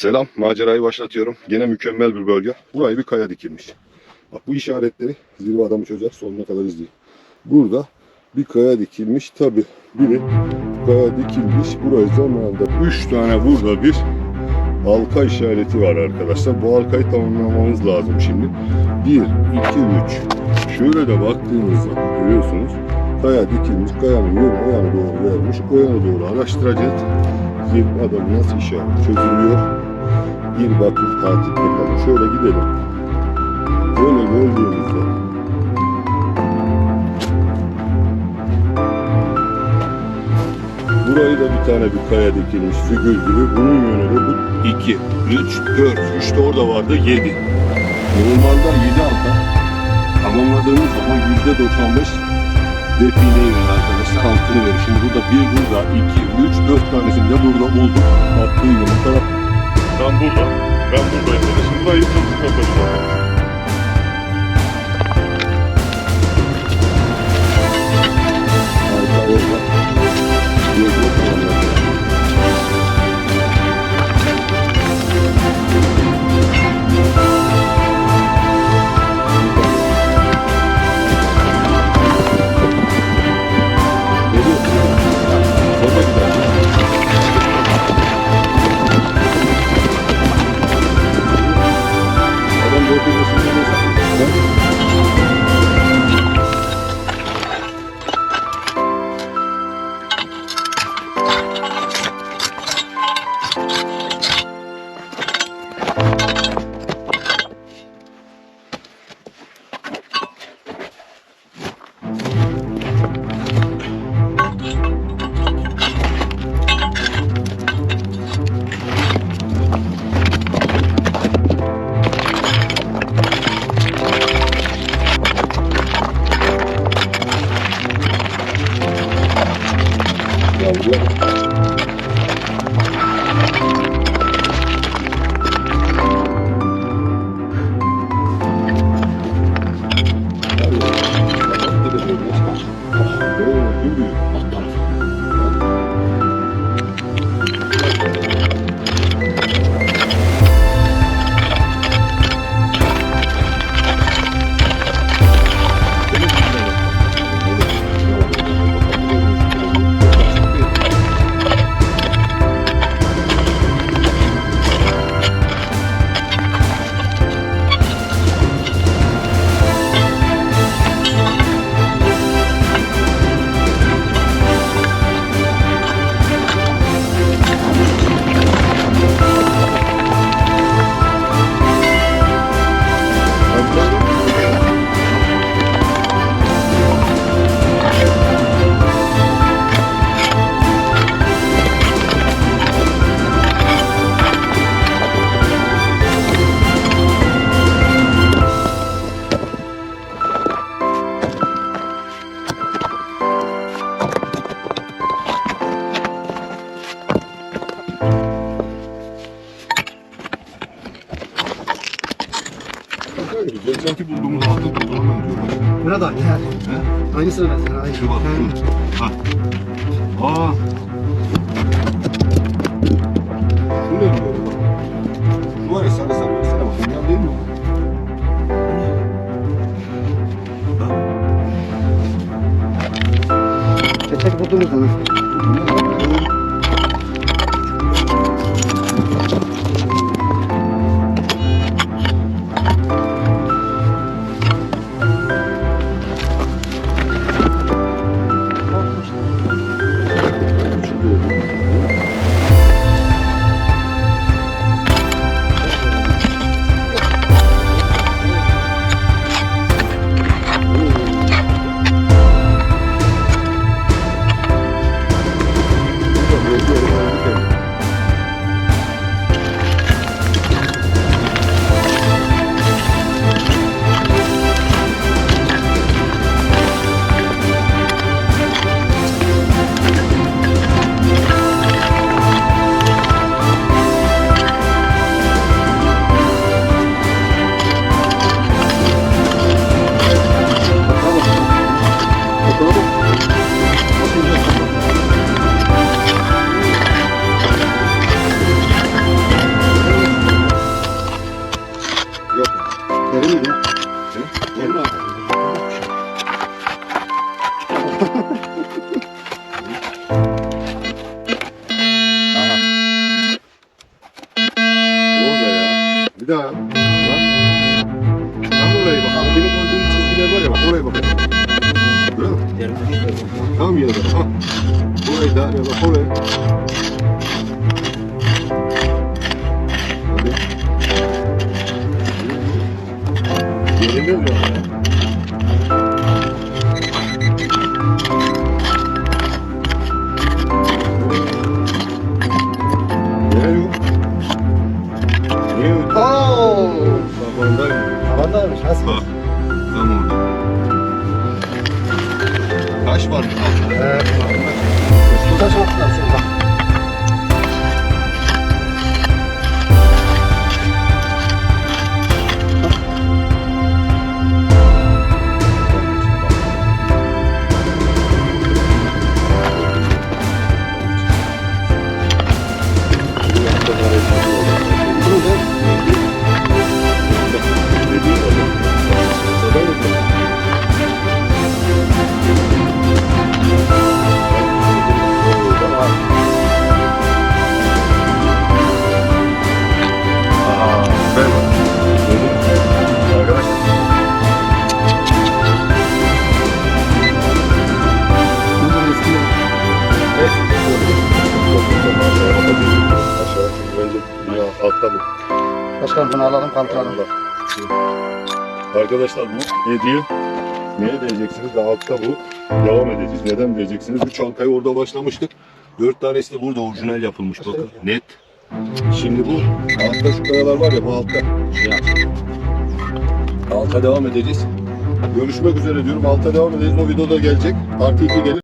Selam, macerayı başlatıyorum. Gene mükemmel bir bölge. Buraya bir kaya dikilmiş. Bak bu işaretleri zirve adamı çözer, sonuna kadar izleyin. Burada bir kaya dikilmiş. Tabi biri kaya dikilmiş. Buraya zamanında 3 tane burada bir halka işareti var arkadaşlar. Bu halkayı tamamlamamız lazım şimdi. 1, 2, 3. Şöyle de baktığınızda görüyorsunuz. Kaya dikilmiş. Kayanın yönü o yana doğru vermiş. O yana doğru araştıracağız. Zirve adamı nasıl işaret çözülüyor? Bir bakıp takip bakalım. Şöyle gidelim. Böyle gördüğümüzde Burayı da bir tane bir kaya dikilmiş figür gibi. Bunun yönü de bu 2, 3, 4. 3 de orada vardı 7. Normalde 7 alta tamamladığımız zaman %95 define yönü arkadaşlar altını verir. Şimdi burada bir burada, 2, 3, 4 tanesini de burada bulduk. Yönü taraf Ben buradayım. Ben buradayım dedi. Şimdi dayı sırtına koşuyor. Geçenki bulduğumuz altı bulduğumuz Burada gel. Aynısını mesela. Aynı. Şu bak şu. Ha. Aa. Şu ne diyor? Şu var ya sarı sarı baksana bak. Bundan değil mi? Buldunuz onu. Tam yerine bak. Ha. Orayı da ya bak oraya. Hadi. Yerinde mi ya? Niye yok? Niye yok? Oo. Sabahındayım. Havadaymış. Nasıl? Bak. Taş var mı? Evet. Suda çok var Bence bina altta bu. Başkanım bunu alalım kaldıralım. Arkadaşlar bu hediye. Neye diyeceksiniz? Daha altta bu. Devam edeceğiz. Neden diyeceksiniz? Bu çalkayı orada başlamıştık. Dört tanesi de burada orijinal yapılmış bakın. Net. Şimdi bu altta şu kayalar var ya bu altta. Alta devam edeceğiz. Görüşmek üzere diyorum. Alta devam edeceğiz. O videoda gelecek. Artı 2 gelir.